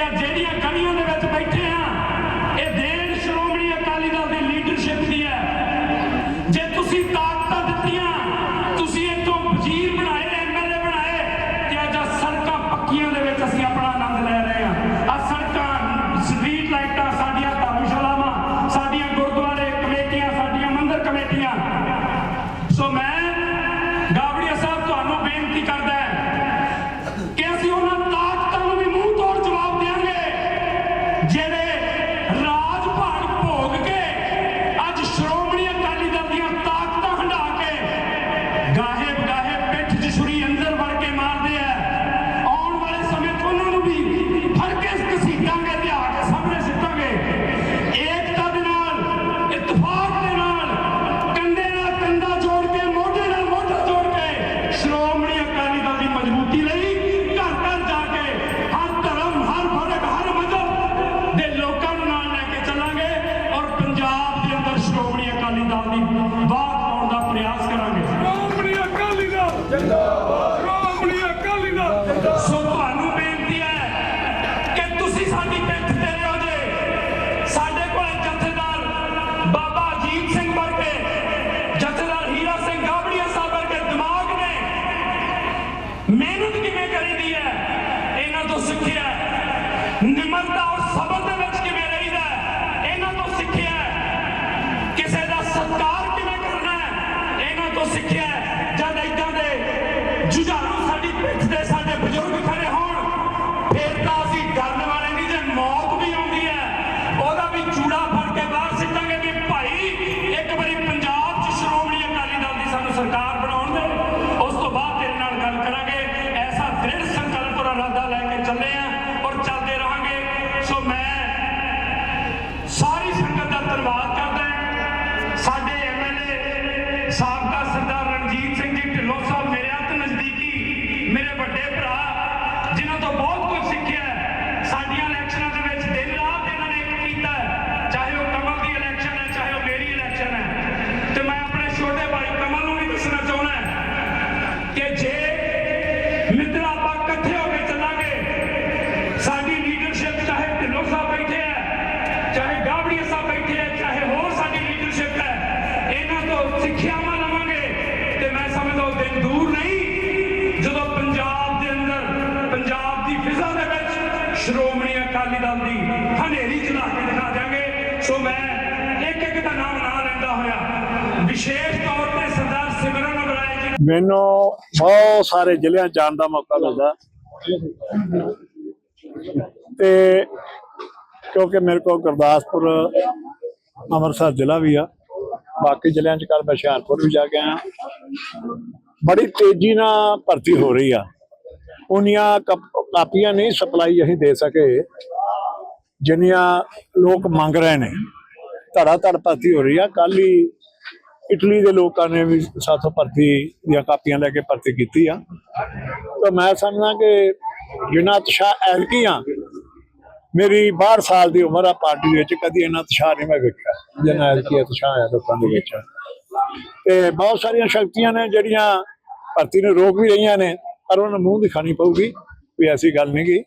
ਆ ਜਿਹੜੀਆਂ ਗਲੀਆਂ ਦੇ ਵਿੱਚ ਬੈਠੇ ਆ, ਇਹ ਦੇਣ ਸ਼੍ਰੋਮਣੀ ਅਕਾਲੀ ਦਲ ਦੀ ਲੀਡਰਸ਼ਿਪ ਦੀ ਹੈ। ਜੇ ਤੁਸੀਂ ਤਾਕਤਾਂ ਦਿੱਤੀਆਂ, ਤੁਸੀਂ ਇੱਥੋਂ ਵਜ਼ੀਰ ਬਣਾਏ ਐਮਐਲਏ ਬਣਾਏ, ਤੇ ਅੱਜ ਆਹ ਸੜਕਾਂ ਪੱਕੀਆਂ ਦੇ ਵਿੱਚ ਅਸੀਂ ਆਪਣਾ ਆਨੰਦ ਲੈ ਰਹੇ ਹਾਂ। ਆ ਸੜਕਾਂ ਸਟਰੀਟ ਲਾਈਟਾਂ ਸਾਡੀਆਂ ਧਰਮਸ਼ਾਲਾਵਾਂ, ਸਾਡੀਆਂ ਗੁਰਦੁਆਰੇ ਕਮੇਟੀਆਂ, ਸਾਡੀਆਂ ਮੰਦਿਰ ਕਮੇਟੀਆਂ। ਸੋ ਮੈਂ ਗਾਵੜੀਆ ਸਾਹਿਬ, ਤੁਹਾਨੂੰ ਬੇਨਤੀ ਕਰਦਾ ਅਕਾਲੀ ਸੋ ਮੈਂ ਸਾਰੀ ਸੰਗਤ ਦਾ ਧੰਨਵਾਦ ਕਰਦਾ ਸਾਡੇ ਐਮਐਲਏ ਸਾਬਕਾ ਸਰਦਾਰ ਰਣਜੀਤ ਸਿੰਘ ਜੀ ਢਿੱਲੋਂ ਸਾਹਿਬ ਮੇਰੇ ਅਤ ਨਜ਼ਦੀਕੀ, ਮੇਰੇ ਵੱਡੇ ਭਰਾ, ਜਿਨ੍ਹਾਂ ਤੋਂ ਬਹੁਤ ਕੁਝ ਸਿੱਖਿਆ ਸਾਡੀਆਂ ਇਲੈਕਸ਼ਨਾਂ ਦੇ ਵਿੱਚ ਦਿਨ ਰਾਤ ਇਹਨਾਂ ਨੇ ਇੱਕ ਕੀਤਾ ਚਾਹੇ ਉਹ ਕਮਲ ਦੀ ਇਲੈਕਸ਼ਨ ਹੈ, ਚਾਹੇ ਉਹ ਮੇਰੀ ਇਲੈਕਸ਼ਨ ਹੈ। ਤੇ ਮੈਂ ਆਪਣੇ ਛੋਟੇ ਭਾਈ ਕਮਲ ਨੂੰ ਵੀ ਦੱਸਣਾ ਚਾਹੁੰਦਾ ਕਿ ਜੇ ਮਿੱਤਰ ਅਕਾਲੀ ਦਲ ਦੀ ਹਨੇਰੀ ਚਲਾ ਕੇ ਦਿਖਾ ਦਿਆਂਗੇ। ਸੋ ਮੈਂ ਇੱਕ ਇੱਕ ਦਾ ਨਾਮ ਨਾ ਲੈਂਦਾ ਹੋਇਆ। ਵਿਸ਼ੇਸ਼ ਤੌਰ ਤੇ ਸਰਦਾਰ ਸਿਮਰਨ ਅਬਰਾਏ ਜੀ ਮੈਨੂੰ ਬਹੁਤ ਸਾਰੇ ਜ਼ਿਲ੍ਹਿਆਂ ਜਾਣ ਦਾ ਮੌਕਾ ਮਿਲਦਾ। ਤੇ ਕਿਉਂਕਿ ਮੇਰੇ ਕੋਲ ਗੁਰਦਾਸਪੁਰ, ਅੰਮ੍ਰਿਤਸਰ ਜ਼ਿਲ੍ਹਾ ਵੀ ਆ। ਬਾਕੀ ਜ਼ਿਲ੍ਹਿਆਂ 'ਚ ਕੱਲ ਮੈਂ ਹੁਸ਼ਿਆਰਪੁਰ ਵੀ ਜਾ ਕੇ ਆਇਆ। ਬੜੀ ਤੇਜ਼ੀ ਨਾਲ ਭਰਤੀ ਹੋ ਰਹੀ ਆ। ਉਨੀਆਂ ਕਪ- ਕਾਪੀਆਂ ਨਹੀਂ ਸਪਲਾਈ ਅਸੀਂ ਦੇ ਸਕੇ। ਜਿੰਨੀਆਂ ਲੋਕ ਮੰਗ ਰਹੇ ਨੇ। ਧੜਾ ਧੜ ਭਰਤੀ ਹੋ ਰਹੀ ਆ। ਕੱਲ ਹੀ ਇਟਲੀ ਦੇ ਲੋਕਾਂ ਨੇ ਵੀ ਸਾਥੋਂ ਭਰਤੀ ਦੀਆਂ ਕਾਪੀਆਂ ਲੈ ਕੇ ਭਰਤੀ ਕੀਤੀ ਆ। ਤਾਂ ਮੈਂ ਸਮਝਦਾ ਕਿ ਜਿੰਨਾ ਉਤਸ਼ਾਹ ਐਲਕੀਆਂ ਮੇਰੀ 62 ਸਾਲ ਦੀ ਉਮਰ ਆ ਪਾਰਟੀ ਵਿੱਚ। ਕਦੀ ਇੰਨਾ ਉਤਸ਼ਾਹ ਨਹੀਂ ਮੈਂ ਵੇਖਿਆ। ਜਿੰਨਾ ਐਲਕੀ ਉਤਸ਼ਾਹ ਆ ਲੋਕਾਂ ਦੇ ਵਿੱਚ। ਤੇ ਬਹੁਤ ਸਾਰੀਆਂ ਸ਼ਕਤੀਆਂ ਨੇ ਜਿਹੜੀਆਂ ਭਰਤੀ ਨੂੰ ਰੋਕ ਵੀ ਰਹੀਆਂ ਨੇ, ਪਰ ਉਹਨਾਂ ਨੂੰ ਮੂੰਹ ਦਿਖਾਣੀ ਪਊਗੀ ਕੋਈ ਐਸੀ ਗੱਲ ਨਹੀਂ ਗੀ।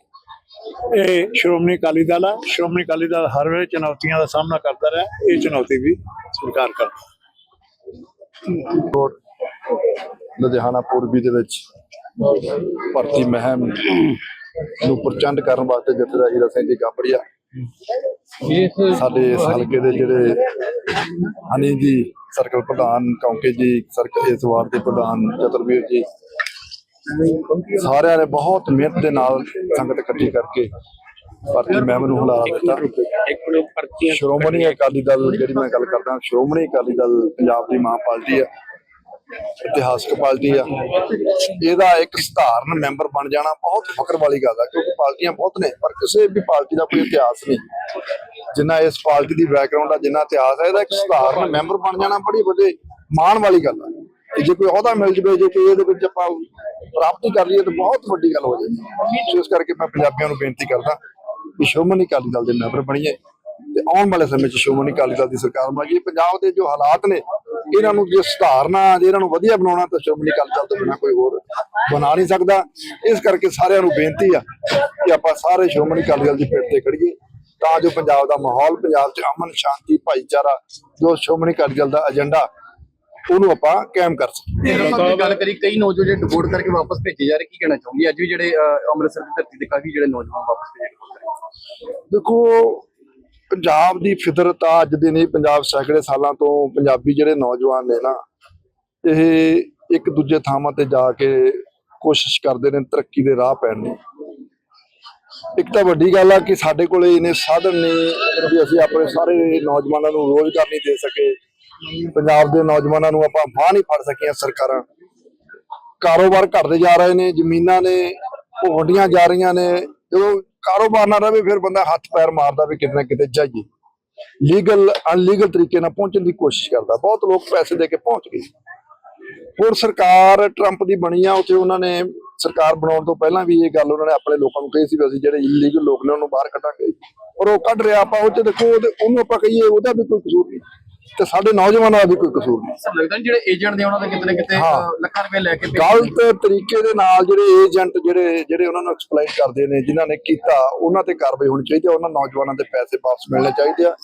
ਇਹ ਸ਼੍ਰੋਮਣੀ ਅਕਾਲੀ ਦਲ ਆ। ਸ਼੍ਰੋਮਣੀ ਅਕਾਲੀ ਦਲ ਹਰ ਵੇਲੇ ਚੁਣੌਤੀਆਂ ਦਾ ਸਾਹਮਣਾ ਕਰਦਾ ਰਿਹਾ। ਇਹ ਚੁਣੌਤੀ ਵੀ ਸਵੀਕਾਰ ਕਰਦਾ। ਲੁਧਿਆਣਾ ਪੂਰਬੀ ਦੇ ਵਿੱਚ ਭਰਤੀ ਮਹਿਮ ਨੂੰ ਪ੍ਰਚੰਡ ਕਰਨ ਵਾਸਤੇ ਜਥੇਦਾਰ ਹੀਰਾ ਸਿੰਘ ਜੀ ਗਾਬੜੀਆ ਸਾਡੇ ਇਸ ਹਲਕੇ ਦੇ ਜਿਹੜੇ ਹਨੀ ਜੀ, ਸਰਕਲ ਪ੍ਰਧਾਨ, ਕੌਂਕੇ ਜੀ ਸਰਕਲ ਇਸ ਵਾਰ ਦੇ ਪ੍ਰਧਾਨ ਚਤਰਵੀਰ ਜੀ ਸਾਰਿਆਂ ਨੇ ਬਹੁਤ ਮਿਹਨਤ ਦੇ ਨਾਲ ਸੰਗਤ ਇਕੱਠੀ ਕਰਕੇ ਭਰਤੀ ਮਹਿਮ ਨੂੰ ਹਲਾ ਦਿੱਤਾ। ਸ਼੍ਰੋਮਣੀ ਅਕਾਲੀ ਦਲ, ਜਿਹੜੀ ਮੈਂ ਗੱਲ ਕਰਦਾ, ਸ਼੍ਰੋਮਣੀ ਅਕਾਲੀ ਦਲ ਪੰਜਾਬ ਦੀ ਮਾਂ ਪਾਰਟੀ ਹੈ ਇਤਿਹਾਸਕ ਪਾਰਟੀ ਆ। ਇਹਦਾ ਇੱਕ ਸਧਾਰਨ ਮੈਂਬਰ ਬਣ ਜਾਣਾ ਬਹੁਤ ਫਖਰ ਵਾਲੀ ਗੱਲ ਆ, ਕਿਉਂਕਿ ਪਾਰਟੀਆਂ ਬਹੁਤ ਨੇ, ਪਰ ਕਿਸੇ ਵੀ ਪਾਰਟੀ ਦਾ ਕੋਈ ਇਤਿਹਾਸ ਨਹੀਂ। ਜਿੰਨਾ ਇਸ ਪਾਰਟੀ ਦੀ ਬੈਕਗ੍ਰਾਉਂਡ ਆ, ਜਿੰਨਾ ਇਤਿਹਾਸ ਹੈ ਇਹਦਾ ਇੱਕ ਸਧਾਰਨ ਮੈਂਬਰ ਬਣ ਜਾਣਾ ਬੜੀ ਵੱਡੇ ਮਾਣ ਵਾਲੀ ਗੱਲ ਆ। ਜੇ ਕੋਈ ਅਹੁਦਾ ਮਿਲ ਜਵੇ, ਜੇ ਕੋਈ ਇਹਦੇ ਵਿੱਚ ਆਪਾਂ ਪ੍ਰਾਪਤੀ ਕਰ ਲਈਏ ਤਾਂ ਬਹੁਤ ਵੱਡੀ ਗੱਲ ਹੋ ਜਾਏਗੀ। ਇਸ ਕਰਕੇ ਮੈਂ ਪੰਜਾਬੀਆਂ ਨੂੰ ਬੇਨਤੀ ਕਰਦਾ ਕਿ ਸ਼੍ਰੋਮਣੀ ਅਕਾਲੀ ਦਲ ਦੇ ਮੈਂਬਰ ਬਣੀਏ ਤੇ ਆਉਣ ਵਾਲੇ ਸਮੇਂ 'ਚ ਸ਼੍ਰੋਮਣੀ ਅਕਾਲੀ ਦਲ ਦੀ ਸਰਕਾਰ ਬਣਾਈਏ ਪੰਜਾਬ ਦੇ ਜੋ ਹਾਲਾਤ ਨੇ ਇਹਨਾਂ ਨੂੰ ਜੇ ਸੁਧਾਰਨਾ ਜੇ ਇਹਨਾਂ ਨੂੰ ਵਧੀਆ ਬਣਾਉਣਾ ਤਾਂ ਸ਼੍ਰੋਮਣੀ ਅਕਾਲੀ ਦਲ ਤੋਂ ਬਿਨਾਂ ਕੋਈ ਹੋਰ ਬਣਾ ਨਹੀਂ ਸਕਦਾ। ਇਸ ਕਰਕੇ ਸਾਰਿਆਂ ਨੂੰ ਬੇਨਤੀ ਆ ਕਿ ਆਪਾਂ ਸਾਰੇ ਸ਼੍ਰੋਮਣੀ ਅਕਾਲੀ ਦਲ ਦੀ ਪਿੱਠ ਤੇ ਖੜੀਏ ਤਾਂ ਜੋ ਪੰਜਾਬ ਦਾ ਮਾਹੌਲ ਪੰਜਾਬ 'ਚ ਅਮਨ ਸ਼ਾਂਤੀ ਭਾਈਚਾਰਾ ਜੋ ਸ਼੍ਰੋਮਣੀ ਅਕਾਲੀ ਦਲ ਦਾ ਏਜੰਡਾ ਉਹਨੂੰ ਆਪਾਂ ਕਾਇਮ ਕਰ ਸਕੀਏ ਢਿੱਲੋਂ ਸਾਹਿਬ ਦੀ ਗੱਲ ਕਰੀ ਕਈ ਨੌਜਵਾਨ ਜਿਹੜੇ ਡਿਪੋਰਟ ਕਰਕੇ ਵਾਪਸ ਭੇਜੇ ਜਾ ਰਹੇ ਕੀ ਕਹਿਣਾ ਚਾਹੁੰਗੇ? ਅੱਜ ਵੀ ਜਿਹੜੇ ਅੰਮ੍ਰਿਤਸਰ ਦੀ ਧਰਤੀ ਤੇ ਕਾਫੀ ਜਿਹੜੇ ਨੌਜਵਾਨ ਵਾਪਸ ਭੇਜੇ ਦੇਖੋ ਪੰਜਾਬ ਦੀ ਫਿਤਰਤ ਆ ਅੱਜ ਦੀ ਨਹੀਂ ਪੰਜਾਬ ਸੈਂਕੜੇ ਸਾਲਾਂ ਤੋਂ ਪੰਜਾਬੀ ਜਿਹੜੇ ਨੌਜਵਾਨ ਨੇ ਨਾ ਇਹ ਇੱਕ ਦੂਜੇ ਥਾਵਾਂ ਤੇ ਜਾ ਕੇ ਕੋਸ਼ਿਸ਼ ਕਰਦੇ ਨੇ ਤਰੱਕੀ ਦੇ ਰਾਹ ਪੈਣ ਦੀ। ਇੱਕ ਤਾਂ ਵੱਡੀ ਗੱਲ ਆ ਕਿ ਸਾਡੇ ਕੋਲੇ ਇਹਨੇ ਸਾਧਨ ਨੇ ਵੀ ਅਸੀਂ ਆਪਣੇ ਸਾਰੇ ਨੌਜਵਾਨਾਂ ਨੂੰ ਰੋਜ਼ਗਾਰ ਨਹੀਂ ਦੇ ਸਕੇ। ਪੰਜਾਬ ਦੇ ਨੌਜਵਾਨਾਂ ਨੂੰ ਆਪਾਂ ਬਾਹ ਨਹੀਂ ਫੜ ਸਕੀਆਂ ਸਰਕਾਰਾਂ। ਕਾਰੋਬਾਰ ਘਟਦੇ ਜਾ ਰਹੇ ਨੇ, ਜ਼ਮੀਨਾਂ ਨੇ ਉਹ ਵੰਡੀਆਂ ਜਾ ਰਹੀਆਂ ਨੇ। ਜਦੋਂ ਕਾਰੋਬਾਰ ਨਾ ਰਵੇ, ਫਿਰ ਬੰਦਾ ਹੱਥ ਪੈਰ ਮਾਰਦਾ ਵੀ ਕਿਤੇ ਨਾ ਕਿਤੇ ਜਾਈਏ। ਲੀਗਲ, ਅਨਲੀਗਲ ਤਰੀਕੇ ਨਾਲ ਪਹੁੰਚਣ ਦੀ ਕੋਸ਼ਿਸ਼ ਕਰਦਾ। ਬਹੁਤ ਲੋਕ ਪੈਸੇ ਦੇ ਕੇ ਪਹੁੰਚ ਗਏ। ਹੋਰ ਸਰਕਾਰ ਟਰੰਪ ਦੀ ਬਣੀ ਆ, ਉੱਥੇ ਉਹਨਾਂ ਨੇ ਸਰਕਾਰ ਬਣਾਉਣ ਤੋਂ ਪਹਿਲਾਂ ਵੀ ਇਹ ਗੱਲ ਉਹਨਾਂ ਨੇ ਆਪਣੇ ਲੋਕਾਂ ਨੂੰ ਕਹੀ ਸੀ ਵੀ ਅਸੀਂ ਜਿਹੜੇ ਇਲੀਗਲ ਲੋਕ ਨੇ, ਉਹਨੂੰ ਬਾਹਰ ਕੱਢਾਂਗੇ। ਔਰ ਉਹ ਕੱਢ ਰਿਹਾ ਆਪਾਂ, ਉਹ ਚ ਦੇਖੋ ਉਹਨੂੰ ਆਪਾਂ ਕਹੀਏ, ਉਹਦਾ ਵੀ ਕੋਈ ਕਸੂਰ ਨਹੀਂ। ਤੇ ਸਾਡੇ ਨੌਜਵਾਨਾਂ ਦਾ ਵੀ ਕੋਈ ਕਸੂਰ ਨਹੀਂ। ਸਰ ਲੱਗਦਾ ਜਿਹੜੇ ਏਜੰਟ ਨੇ ਉਹਨਾਂ ਦਾ ਕਿਤੇ ਨਾ ਕਿਤੇ ਹਾਂ। ਲੱਖਾਂ ਰੁਪਏ ਲੈ ਕੇ। ਗਲਤ ਤਰੀਕੇ ਦੇ ਨਾਲ ਜਿਹੜੇ ਏਜੰਟ ਜਿਹੜੇ ਜਿਹੜੇ ਉਹਨਾਂ ਨੂੰ ਐਕਸਪਲਾਈਨ ਕਰਦੇ ਨੇ ਜਿਨ੍ਹਾਂ ਨੇ ਕੀਤਾ ਉਹਨਾਂ ਤੇ ਕਾਰਵਾਈ ਹੋਣੀ ਚਾਹੀਦੀ ਹੈ ਉਹਨਾਂ ਨੌਜਵਾਨਾਂ ਦੇ ਪੈਸੇ ਵਾਪਸ ਮਿਲਣੇ ਚਾਹੀਦੇ ਆ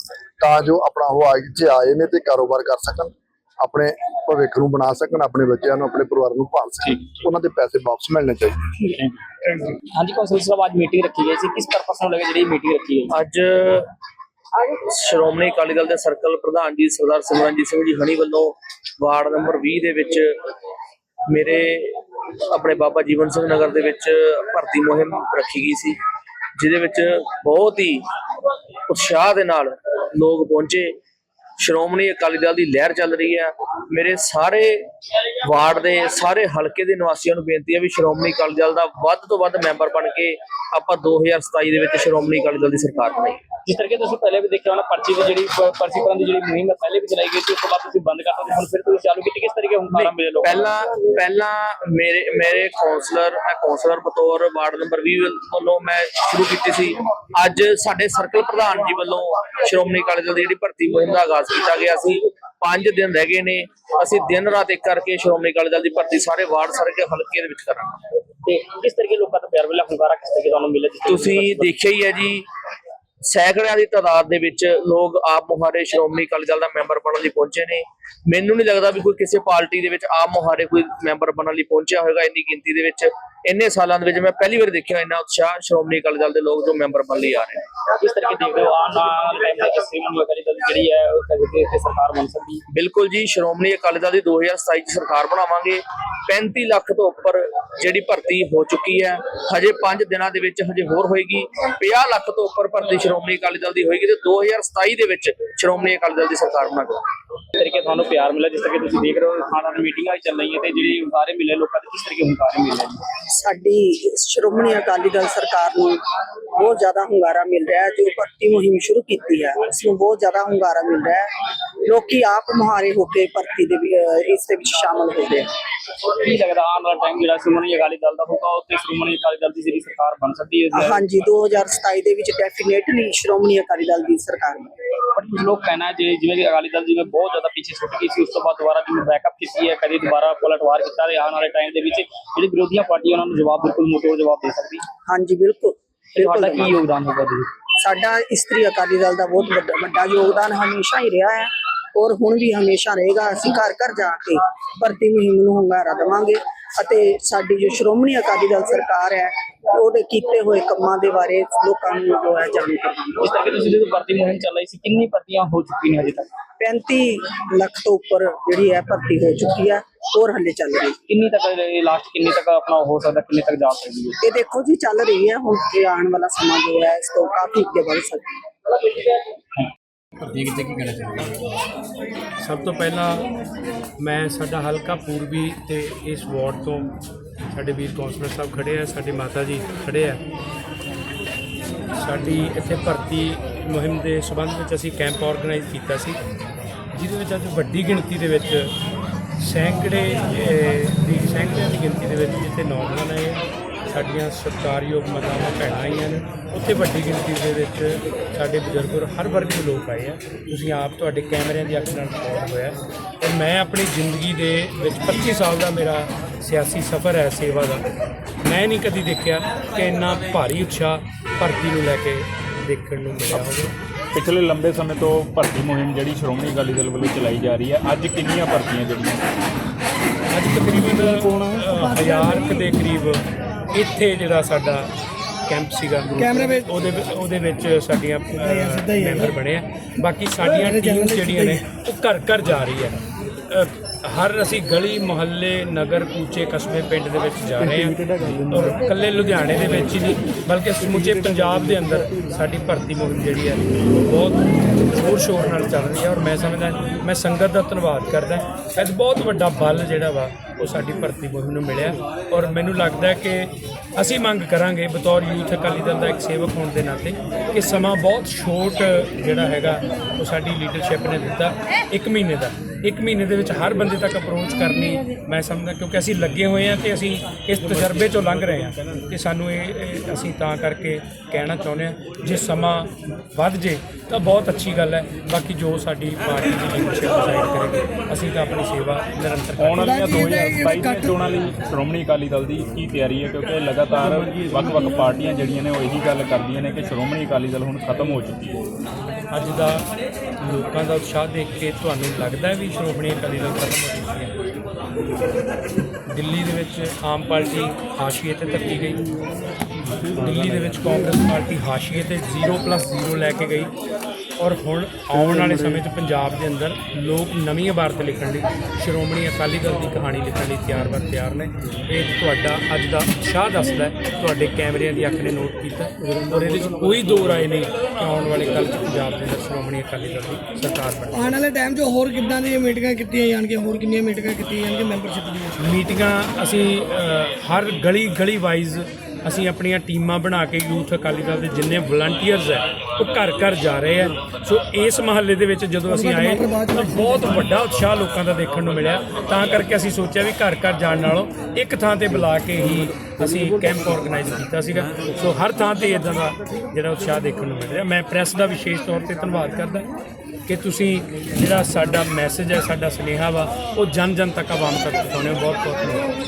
ਤਾਂ ਜੋ ਆਪਣਾ ਉਹ ਆਏ ਚ ਆਏ ਨੇ ਤੇ ਕਾਰੋਬਾਰ ਕਰ ਸਕਣ ਆਪਣੇ ਭਵਿੱਖ ਨੂੰ ਬਣਾ ਸਕਣ ਆਪਣੇ ਬੱਚਿਆਂ ਨੂੰ ਆਪਣੇ ਪਰਿਵਾਰ ਨੂੰ ਪਾਲ ਸਕਣ ਉਹਨਾਂ ਦੇ ਪੈਸੇ ਵਾਪਸ ਮਿਲਣੇ ਚਾਹੀਦੇ ਹਾਂਜੀ ਕੌਂਸਲ ਸਾਹਿਬ ਅੱਜ ਮੀਟਿੰਗ ਰੱਖੀ ਗਈ ਸੀ। ਕਿਸ ਪਰਪਸ ਨੂੰ ਲੈ ਕੇ ਜਿਹੜੀ ਮੀਟਿੰਗ ਰੱਖੀ ਗਈ ਅੱਜ ਸ਼੍ਰੋਮਣੀ ਅਕਾਲੀ ਦਲ ਦੇ ਸਰਕਲ ਪ੍ਰਧਾਨ ਜੀ ਸਰਦਾਰ ਸਿਮਰਨਜੀਤ ਸਿੰਘ ਜੀ ਹਣੀ ਵੱਲੋਂ ਵਾਰਡ ਨੰਬਰ 20 ਦੇ ਵਿੱਚ ਮੇਰੇ ਆਪਣੇ ਬਾਬਾ ਜੀਵਨ ਸਿੰਘ ਨਗਰ ਦੇ ਵਿੱਚ ਭਰਤੀ ਮੁਹਿੰਮ ਰੱਖੀ ਗਈ ਸੀ, ਜਿਹਦੇ ਵਿੱਚ ਬਹੁਤ ਹੀ ਉਤਸ਼ਾਹ ਦੇ ਨਾਲ ਲੋਕ ਪਹੁੰਚੇ। ਸ਼੍ਰੋਮਣੀ ਅਕਾਲੀ ਦਲ ਦੀ ਲਹਿਰ ਚੱਲ ਰਹੀ ਹੈ। ਮੇਰੇ ਸਾਰੇ ਵਾਰਡ ਦੇ, ਸਾਰੇ ਹਲਕੇ ਦੇ ਨਿਵਾਸੀਆਂ ਨੂੰ ਬੇਨਤੀ ਹੈ ਵੀ ਸ਼੍ਰੋਮਣੀ ਅਕਾਲੀ ਦਲ ਦਾ ਵੱਧ ਤੋਂ ਵੱਧ ਮੈਂਬਰ ਬਣ ਕੇ ਆਪਾਂ 2027 ਦੇ ਵਿੱਚ ਸ਼੍ਰੋਮਣੀ ਅਕਾਲੀ ਦਲ ਦੀ ਸਰਕਾਰ ਬਣਾਈ ਜਿਸ ਤਰੀਕੇ ਤੁਸੀਂ ਪਹਿਲੇ ਵੀ ਦੇਖਿਆ ਹੋਣਾ ਪਰਚੀ ਦੀ ਜਿਹੜੀ ਪਰਚੀ ਕਰਨ ਦੀ ਜਿਹੜੀ ਮੁਹਿੰਮ ਹੈ ਪਹਿਲੇ ਵੀ ਚਲਾਈ ਗਈ ਸੀ ਉਸ ਤੋਂ ਬਾਅਦ ਤੁਸੀਂ ਬੰਦ ਕਰਤਾ ਤੇ ਹੁਣ ਫਿਰ ਤੁਸੀਂ ਚਾਲੂ ਕੀਤੀ ਕਿਸ ਤਰੀਕੇ ਹੁੰਕਾਰਾ ਮਿਲੇ ਲੋਕਾਂ? ਪਹਿਲਾਂ ਪਹਿਲਾਂ ਮੇਰੇ ਮੇਰੇ ਕਾਉਂਸਲਰ ਮੈਂ ਕਾਉਂਸਲਰ ਬਤੌਰ ਵਾਰਡ ਨੰਬਰ 20 ਵੱਲੋਂ ਮੈਂ ਸ਼ੁਰੂ ਕੀਤੀ ਸੀ। ਅੱਜ ਸਾਡੇ ਸਰਕਲ ਪ੍ਰਧਾਨ ਜੀ ਵੱਲੋਂ ਸ਼੍ਰੋਮਣੀ ਅਕਾਲੀ ਦਲ ਦੀ ਜਿਹੜੀ ਭਰਤੀ ਮੁਹਿੰਮ ਦਾ ਆਗਾਜ਼ ਕੀਤਾ ਗਿਆ ਸੀ। ਪੰਜ ਦਿਨ ਰਹਿ ਗਏ ਨੇ ਅਸੀਂ ਦਿਨ ਰਾਤ ਇੱਕ ਕਰਕੇ ਸ਼੍ਰੋਮਣੀ ਅਕਾਲੀ ਦਲ ਦੀ ਭਰਤੀ ਸਾਰੇ ਵਾਰਡ ਸਾਰੇ ਹਲਕੇ ਦੇ ਵਿੱਚ ਕਰਾਂਗੇ। ਤੇ ਕਿਸ ਤਰੀਕੇ ਲੋਕਾਂ ਦਾ ਪਿਆਰ ਮਿਲਿਆ ਹੁੰਕਾਰਾ ਕਿਸ ਤਰੀਕੇ ਤੁਹਾਨੂੰ ਮਿਲਿਆ ਤੁਸੀਂ ਦੇਖਿਆ ਹੀ ਹੈ ਜੀ ਸੈਂਕੜਿਆਂ ਦੀ ਤਾਦਾਦ ਦੇ ਵਿੱਚ ਲੋਕ ਆਪ ਮੁਹਾਰੇ ਸ਼੍ਰੋਮਣੀ ਅਕਾਲੀ ਦਲ ਦਾ ਮੈਂਬਰ ਬਣਨ ਲਈ ਪਹੁੰਚੇ ਨੇ। ਮੈਨੂੰ ਨਹੀਂ ਲੱਗਦਾ ਵੀ ਕੋਈ ਕਿਸੇ ਪਾਰਟੀ ਦੇ ਵਿੱਚ ਆਪ ਮੁਹਾਰੇ ਕੋਈ ਮੈਂਬਰ ਬਣਨ ਲਈ ਪਹੁੰਚਿਆ ਹੋਵੇਗਾ ਇੰਨੀ ਗਿਣਤੀ ਦੇ ਵਿੱਚ। ਇੰਨੇ ਸਾਲਾਂ ਦੇ ਵਿੱਚ ਮੈਂ ਪਹਿਲੀ ਵਾਰ ਦੇਖਿਆ ਇੰਨਾ ਉਤਸ਼ਾਹ ਸ਼੍ਰੋਮਣੀ ਅਕਾਲੀ ਦਲ ਦੇ ਲੋਕ ਜੋ ਮੈਂਬਰ ਬਣਨ ਲਈ ਆ ਰਹੇ ਨੇ। ਕਿਸ ਤਰੀਕੇ ਦੇਖਦੇ ਹੋ? ਆਉਣ ਵਾਲੇ ਟਾਈਮ ਦੇ ਵਿੱਚ ਸ੍ਰੀਮੰਤ ਅਕਾਲੀ ਦਲ ਜਿਹੜੀ ਹੈ ਉਹ ਕਹਿੰਦੇ ਕਿ ਸਰਕਾਰ ਬਣ ਸਕਦੀ ਬਿਲਕੁਲ ਜੀ ਸ਼੍ਰੋਮਣੀ ਅਕਾਲੀ ਦਲ ਦੀ 2027 ਚ ਸਰਕਾਰ ਬਣਾਵਾਂਗੇ। 35 ਲੱਖ ਤੋਂ ਉੱਪਰ ਜਿਹੜੀ ਭਰਤੀ ਹੋ ਚੁੱਕੀ ਹੈ ਹਜੇ 5 ਦਿਨਾਂ ਦੇ ਵਿੱਚ ਹਜੇ ਹੋਰ ਹੋਏਗੀ। 50 ਲੱਖ ਤੋਂ ਉੱਪਰ ਭਰਤੀ ਸ਼੍ਰੋਮਣੀ ਅਕਾਲੀ ਦਲ ਦੀ ਹੋਏਗੀ ਤੇ 2027 ਦੇ ਵਿੱਚ ਸ਼੍ਰੋਮਣੀ ਅਕਾਲੀ ਦਲ ਦੀ ਸਰਕਾਰ ਬਣਾਵਾਂਗੇ। ਕਿਸ ਤਰੀਕੇ ਤੁਹਾਨੂੰ ਪਿਆਰ ਮਿਲਿਆ ਜਿਸ ਤਰੀਕੇ ਤੁਸੀਂ ਦੇਖ ਰਹੇ ਹੋ ਖਾਣਾ ਮੀਟਿੰਗਾਂ ਚੱਲ ਰਹੀਆਂ ਤੇ ਜਿਹੜੀ ਹੁੰਕਾਰੇ ਮਿਲੇ ਲੋਕਾਂ ਦੇ ਕਿਸ ਤਰੀਕੇ ਹੁੰਕਾਰੇ ਮਿਲੇ? ਸਾਡੀ ਸ਼੍ਰੋਮਣੀ ਅਕਾਲੀ ਦਲ ਸਰਕਾਰ ਨੂੰ ਬਹੁਤ ਜ਼ਿਆਦਾ ਹੁੰਗਾਰਾ ਮਿਲ ਰਿਹਾ ਹੈ ਜੋ ਭਰਤੀ ਮੁਹਿੰਮ ਸ਼ੁਰੂ ਕੀਤੀ ਹੈ। ਇਸ ਨੂੰ ਬਹੁਤ ਜ਼ਿਆਦਾ ਹੁੰਗਾਰਾ ਮਿਲ ਰਿਹਾ ਹੈ। ਲੋਕੀ ਆਪ ਮੁਹਾਰੇ ਹੋ ਕੇ ਭਰਤੀ ਦੇ ਇਸ ਦੇ ਵਿੱਚ ਸ਼ਾਮਲ ਹੋ ਗਏ। ਕੀ ਲੱਗਦਾ ਆਉਣ ਵਾਲਾ ਟਾਈਮ ਜਿਹੜਾ ਸ਼੍ਰੋਮਣੀ ਅਕਾਲੀ ਦਲ ਦਾ ਹੋਊਗਾ ਉਹ ਤੇ ਸ਼੍ਰੋਮਣੀ ਅਕਾਲੀ ਦਲ ਦੀ ਜਿਹੜੀ ਸਰਕਾਰ ਬਣ ਸਕਦੀ ਹੈ? ਹਾਂਜੀ 2027 ਦੇ ਵਿੱਚ ਡੈਫੀਨੇਟਲੀ ਸ਼੍ਰੋਮਣੀ ਅਕਾਲੀ ਦਲ ਦੀ ਸਰਕਾਰ ਬਣੇਗੀ। ਬਟ ਕੁਝ ਲੋਕ ਕਹਿਣਾ ਜੇ ਜਿਵੇਂ ਅਕਾਲੀ ਦਲ ਜਿਵੇਂ ਬਹੁਤ ਜ਼ਿਆਦਾ ਪਿੱਛੇ ਗਈ ਸੀ। ਉਸ ਤੋਂ ਬਾਅਦ ਦੁਬਾਰਾ ਜਿਵੇਂ ਬੈਕਅਪ ਕੀਤੀ ਹੈ। ਕਦੇ ਦੁਬਾਰਾ ਪਲਟਵਾਰ ਕੀਤਾ ਤੇ ਆਉਣ ਵਾਲੇ ਟਾਈਮ ਦੇ ਵਿੱਚ ਜਿਹੜੀ ਵਿਰੋਧੀਆਂ ਪਾਰਟੀਆਂ ਉਹਨਾਂ ਨੂੰ ਜਵਾਬ ਬਿਲਕੁਲ ਮੋਟੋ ਜਵਾਬ ਦੇ ਸਕਦੀ। ਹਾਂਜੀ ਬਿਲਕੁਲ। ਤੁਹਾਡਾ ਕੀ ਯੋਗਦਾਨ ਹੋਗਾ ਜੀ? ਸਾਡਾ ਇਸਤਰੀ ਅਕਾਲੀ ਦਲ ਦਾ ਬਹੁਤ ਵੱਡਾ ਵੱਡਾ ਯੋਗਦਾਨ ਹਮੇਸ਼ਾ ਹੀ ਰਿਹਾ ਹੈ ਔਰ ਹੁਣ ਵੀ ਹਮੇਸ਼ਾ ਰਹੇਗਾ। ਅਸੀਂ ਘਰ ਘਰ ਜਾ ਕੇ ਭਰਤੀ ਮੁਹਿੰਮ ਨੂੰ ਹੁੰਗਾਰਾ ਦੇਵਾਂਗੇ ਅਤੇ ਸਾਡੀ ਜੋ ਸ਼੍ਰੋਮਣੀ ਅਕਾਲੀ ਦਲ ਸਰਕਾਰ ਹੈ ਉਹਦੇ ਕੀਤੇ ਹੋਏ ਕੰਮਾਂ ਦੇ ਬਾਰੇ ਲੋਕਾਂ ਨੂੰ ਜੋ ਹੈ ਜਾਣੂ ਕਰਵਾਵਾਂਗੇ ਜਿਸ ਤਰ੍ਹਾਂ ਕਿ ਤੁਸੀਂ ਜਦੋਂ ਭਰਤੀ ਮੁਹਿੰਮ ਚੱਲ ਰਹੀ ਸੀ ਕਿੰਨੀ ਭਰਤੀਆਂ ਹੋ ਚੁੱਕੀ ਨੇ ਹਜੇ ਤੱਕ? 35 ਲੱਖ ਤੋਂ ਉੱਪਰ ਜਿਹੜੀ ਹੈ ਭਰਤੀ ਹੋ ਚੁੱਕੀ ਹੈ ਹੋਰ ਹੱਲੇ ਚੱਲ ਰਹੀ ਹੈ। ਕਿੰਨੀ ਤੱਕ ਲਾਸਟ ਕਿੰਨੀ ਤੱਕ ਆਪਣਾ ਹੋ ਸਕਦਾ ਕਿੰਨੇ ਤੱਕ ਜਾ ਸਕਦੀ ਹੈ? ਇਹ ਦੇਖੋ ਜੀ ਚੱਲ ਰਹੀ ਹੈ ਹੁਣ ਇਹ ਆਉਣ ਵਾਲਾ ਸਮਾਂ ਜੋ ਹੈ ਇਸ ਤੋਂ ਕਾਫੀ ਅੱਗੇ ਵੱਧ ਸਕਦਾ ਹੈ? ਸਭ ਤੋਂ ਪਹਿਲਾਂ ਮੈਂ ਸਾਡਾ ਹਲਕਾ ਪੂਰਬੀ ਤੇ ਇਸ ਵਾਰਡ ਤੋਂ ਸਾਡੇ ਵੀਰ ਕੌਂਸਲਰ ਸਾਹਿਬ ਖੜੇ ਆ ਸਾਡੇ ਮਾਤਾ ਜੀ ਖੜੇ ਆ। ਸਾਡੀ ਇੱਥੇ ਭਰਤੀ ਮੁਹਿੰਮ ਦੇ ਸਬੰਧ ਵਿੱਚ ਅਸੀਂ ਕੈਂਪ ਆਰਗੇਨਾਈਜ਼ ਕੀਤਾ ਸੀ ਜਿਹਦੇ ਵਿੱਚ ਅੱਜ ਵੱਡੀ ਗਿਣਤੀ ਦੇ ਵਿੱਚ ਸੈਂਕੜੇ ਦੀ ਸੈਂਕੜਿਆਂ ਦੀ ਗਿਣਤੀ ਦੇ ਵਿੱਚ ਜਿੱਥੇ ਨੌਜਵਾਨ ਆਏ ਆ, ਸਾਡੀਆਂ ਸਤਿਕਾਰਯੋਗ ਮਾਤਾਵਾਂ ਭੈਣਾਂ ਆਈਆਂ ਨੇ ਉੱਥੇ ਵੱਡੀ ਗਿਣਤੀ ਦੇ ਵਿੱਚ ਸਾਡੇ ਬਜ਼ੁਰਗ ਔਰ ਹਰ ਵਰਗ ਦੇ ਲੋਕ ਆਏ ਆ। ਤੁਸੀਂ ਆਪ ਤੁਹਾਡੇ ਕੈਮਰਿਆਂ ਦੀ ਅੱਖ ਨਾਲ ਰਿਕਾਰਡ ਹੋਇਆ। ਔਰ ਮੈਂ ਆਪਣੀ ਜ਼ਿੰਦਗੀ ਦੇ ਵਿੱਚ 25 ਸਾਲ ਦਾ ਮੇਰਾ ਸਿਆਸੀ ਸਫ਼ਰ ਹੈ ਸੇਵਾ ਦਾ। ਮੈਂ ਨਹੀਂ ਕਦੀ ਦੇਖਿਆ ਕਿ ਇੰਨਾ ਭਾਰੀ ਉਤਸ਼ਾਹ ਭਰਤੀ ਨੂੰ ਲੈ ਕੇ ਦੇਖਣ ਨੂੰ ਮਿਲਿਆ ਹੋਵੇ। ਪਿਛਲੇ ਲੰਬੇ ਸਮੇਂ ਤੋਂ ਭਰਤੀ ਮੁਹਿੰਮ ਜਿਹੜੀ ਸ਼੍ਰੋਮਣੀ ਅਕਾਲੀ ਦਲ ਵੱਲੋਂ ਚਲਾਈ ਜਾ ਰਹੀ ਹੈ ਅੱਜ ਕਿੰਨੀਆਂ ਭਰਤੀਆਂ ਜਿਹੜੀਆਂ? ਅੱਜ ਤਕਰੀਬਨ ਹਜ਼ਾਰ ਕੁ ਦੇ ਕਰੀਬ ਇੱਥੇ ਜਿਹੜਾ ਸਾਡਾ ਕੈਂਪ ਸੀਗਾ ਉਹਦੇ ਵਿ- ਉਹਦੇ ਵਿੱਚ ਸਾਡੀਆਂ ਮੈਂਬਰ ਬਣੇ ਆ। ਬਾਕੀ ਸਾਡੀਆਂ ਟੀਮ ਜਿਹੜੀਆਂ ਨੇ ਉਹ ਘਰ ਘਰ ਜਾ ਰਹੀ ਹੈ। ਹਰ ਅਸੀਂ ਗਲੀ, ਮੁਹੱਲੇ, ਨਗਰ, ਕੂਚੇ, ਕਸਬੇ ਪਿੰਡ ਦੇ ਵਿੱਚ ਜਾ ਰਹੇ ਹਾਂ। ਔਰ ਇਕੱਲੇ ਲੁਧਿਆਣੇ ਦੇ ਵਿੱਚ ਹੀ ਨਹੀਂ, ਬਲਕਿ ਸਮੁੱਚੇ ਪੰਜਾਬ ਦੇ ਅੰਦਰ ਸਾਡੀ ਭਰਤੀ ਮੁਹਿੰਮ ਜਿਹੜੀ ਹੈ, ਬਹੁਤ ਜ਼ੋਰ ਸ਼ੋਰ ਨਾਲ ਚੱਲ ਰਹੀ ਹੈ। ਔਰ ਮੈਂ ਸਮਝਦਾ, ਮੈਂ ਸੰਗਤ ਦਾ ਧੰਨਵਾਦ ਕਰਦਾ ਅੱਜ ਬਹੁਤ ਵੱਡਾ ਬਲ ਜਿਹੜਾ ਵਾ, ਉਹ ਸਾਡੀ ਭਰਤੀ ਮੁਹਿੰਮ ਨੂੰ ਮਿਲਿਆ। ਔਰ ਮੈਨੂੰ ਲੱਗਦਾ ਕਿ ਅਸੀਂ ਮੰਗ ਕਰਾਂਗੇ ਬਤੌਰ ਯੂਥ ਅਕਾਲੀ ਦਲ ਦਾ ਇੱਕ ਸੇਵਕ ਹੋਣ ਦੇ ਨਾਤੇ ਕਿ ਸਮਾਂ ਬਹੁਤ ਛੋਟ ਜਿਹੜਾ ਹੈਗਾ, ਉਹ ਸਾਡੀ ਲੀਡਰਸ਼ਿਪ ਨੇ ਦਿੱਤਾ, ਇੱਕ ਮਹੀਨੇ ਦਾ। ਇੱਕ ਮਹੀਨੇ ਦੇ ਵਿੱਚ ਹਰ ਬੰਦੇ ਤੱਕ ਅਪਰੋਚ ਕਰਨੀ ਮੈਂ ਸਮਝਦਾ ਕਿਉਂਕਿ ਅਸੀਂ ਲੱਗੇ ਹੋਏ ਹਾਂ ਤੇ ਅਸੀਂ ਇਸ ਤਜਰਬੇ ਚੋਂ ਲੰਘ ਰਹੇ ਹਾਂ ਕਿ ਸਾਨੂੰ ਇਹ ਇਹ ਅਸੀਂ ਤਾਂ ਕਰਕੇ ਕਹਿਣਾ ਚਾਹੁੰਦੇ ਹਾਂ ਜੇ ਸਮਾਂ ਵੱਧ ਜੇ ਤਾਂ ਬਹੁਤ ਅੱਛੀ ਗੱਲ ਹੈ। ਬਾਕੀ ਜੋ ਸਾਡੀ ਪਾਰਟੀ ਦੀ ਲੀਡਰਸ਼ਿਪ ਡਿਸਾਈਡ ਕਰੇਗੀ ਅਸੀਂ ਤਾਂ ਆਪਣੀ ਸੇਵਾ ਨਿਰੰਤਰ ਆਉਣ ਵਾਲੀਆਂ 2027 ਦੀਆਂ ਚੋਣਾਂ ਲਈ ਸ਼੍ਰੋਮਣੀ ਅਕਾਲੀ ਦਲ ਦੀ ਕੀ ਤਿਆਰੀ ਹੈ? ਕਿਉਂਕਿ ਲਗਾਤਾਰ ਵੱਖ-ਵੱਖ ਪਾਰਟੀਆਂ ਜਿਹੜੀਆਂ ਨੇ ਉਹ ਇਹੀ ਗੱਲ ਕਰਦੀਆਂ ਨੇ ਕਿ ਸ਼੍ਰੋਮਣੀ ਅਕਾਲੀ ਦਲ ਹੁਣ ਖਤਮ ਹੋ ਚੁੱਕੀ ਹੈ। ਅੱਜ ਦਾ ਲੋਕਾਂ ਦਾ ਉਤਸ਼ਾਹ ਦੇਖ ਕੇ ਤੁਹਾਨੂੰ ਲੱਗਦਾ ਵੀ ਸ਼੍ਰੋਮਣੀ ਅਕਾਲੀ ਦਲ ਖਤਮ ਹੋ ਚੁੱਕੀ ਹੈ? ਦਿੱਲੀ ਦੇ ਵਿੱਚ ਆਮ ਪਾਰਟੀ ਹਾਸ਼ੀਏ ਤੇ ਧੱਕੀ ਗਈ। ਦਿੱਲੀ ਦੇ ਵਿੱਚ ਕਾਂਗਰਸ ਪਾਰਟੀ ਹਾਸ਼ੀਏ ਤੇ 0+0 ਲੈ ਕੇ ਗਈ। ਔਰ ਹੁਣ ਆਉਣ ਵਾਲੇ ਸਮੇਂ 'ਚ ਪੰਜਾਬ ਦੇ ਅੰਦਰ ਲੋਕ ਨਵੀਂ ਇਬਾਰਤ ਲਿਖਣ ਲਈ ਸ਼੍ਰੋਮਣੀ ਅਕਾਲੀ ਦਲ ਦੀ ਕਹਾਣੀ ਲਿਖਣ ਲਈ ਤਿਆਰ ਬਰ ਤਿਆਰ ਨੇ। ਇਹ ਤੁਹਾਡਾ ਅੱਜ ਦਾ ਉਤਸ਼ਾਹ ਦੱਸਦਾ ਤੁਹਾਡੇ ਕੈਮਰਿਆਂ ਦੀ ਅੱਖ ਨੇ ਨੋਟ ਕੀਤਾ ਔਰ ਇਹਦੇ 'ਚ ਕੋਈ ਦੋ ਰਾਏ ਨਹੀਂ ਕਿ ਆਉਣ ਵਾਲੇ ਕੱਲ੍ਹ 'ਚ ਪੰਜਾਬ ਦੇ ਅੰਦਰ ਸ਼੍ਰੋਮਣੀ ਅਕਾਲੀ ਦਲ ਦੀ ਸਰਕਾਰ ਬਣੇ। ਆਉਣ ਵਾਲੇ ਟਾਈਮ 'ਚ ਹੋਰ ਕਿੱਦਾਂ ਦੀਆਂ ਮੀਟਿੰਗਾਂ ਕੀਤੀਆਂ ਜਾਣਗੀਆਂ ਹੋਰ ਕਿੰਨੀਆਂ ਮੀਟਿੰਗਾਂ ਕੀਤੀਆਂ ਜਾਣਗੀਆਂ ਮੈਂਬਰਸ਼ਿਪ ਦੀਆਂ? ਮੀਟਿੰਗਾਂ ਅਸੀਂ ਹਰ ਗਲੀ ਗਲੀ ਵਾਈਜ਼ ਅਸੀਂ ਆਪਣੀਆਂ ਟੀਮਾਂ ਬਣਾ ਕੇ ਯੂਥ ਅਕਾਲੀ ਦਲ ਦੇ ਜਿੰਨੇ ਵਲੰਟੀਅਰਸ ਹੈ, ਉਹ ਘਰ ਘਰ ਜਾ ਰਹੇ ਆ ਸੋ ਇਸ ਮਹੱਲੇ ਦੇ ਵਿੱਚ ਜਦੋਂ ਅਸੀਂ ਆਏ, ਤਾਂ ਬਹੁਤ ਵੱਡਾ ਉਤਸ਼ਾਹ ਲੋਕਾਂ ਦਾ ਦੇਖਣ ਨੂੰ ਮਿਲਿਆ। ਤਾਂ ਕਰਕੇ ਅਸੀਂ ਸੋਚਿਆ ਵੀ ਘਰ ਘਰ ਜਾਣ ਨਾਲੋਂ ਇੱਕ ਥਾਂ ਤੇ ਬੁਲਾ ਕੇ ਹੀ ਅਸੀਂ ਕੈਂਪ ਆਰਗੇਨਾਈਜ਼ ਕੀਤਾ ਸੀਗਾ। ਸੋ ਹਰ ਥਾਂ ਤੇ ਇਦਾਂ ਦਾ ਜਿਹੜਾ ਉਤਸ਼ਾਹ ਦੇਖਣ ਨੂੰ ਮਿਲ ਰਿਹਾ ਮੈਂ ਪ੍ਰੈਸ ਦਾ ਵਿਸ਼ੇਸ਼ ਤੌਰ ਤੇ ਧੰਨਵਾਦ ਕਰਦਾ ਕਿ ਤੁਸੀਂ ਜਿਹੜਾ ਸਾਡਾ ਮੈਸੇਜ ਹੈ, ਸਾਡਾ ਸੁਨੇਹਾ ਵਾ, ਉਹ ਜਨ ਜਨ ਤੱਕ ਆਵਾਮ ਤੱਕ ਪਹੁੰਚਾਉਂਦੇ ਹੋ। ਬਹੁਤ ਬਹੁਤ ਧੰਨਵਾਦ।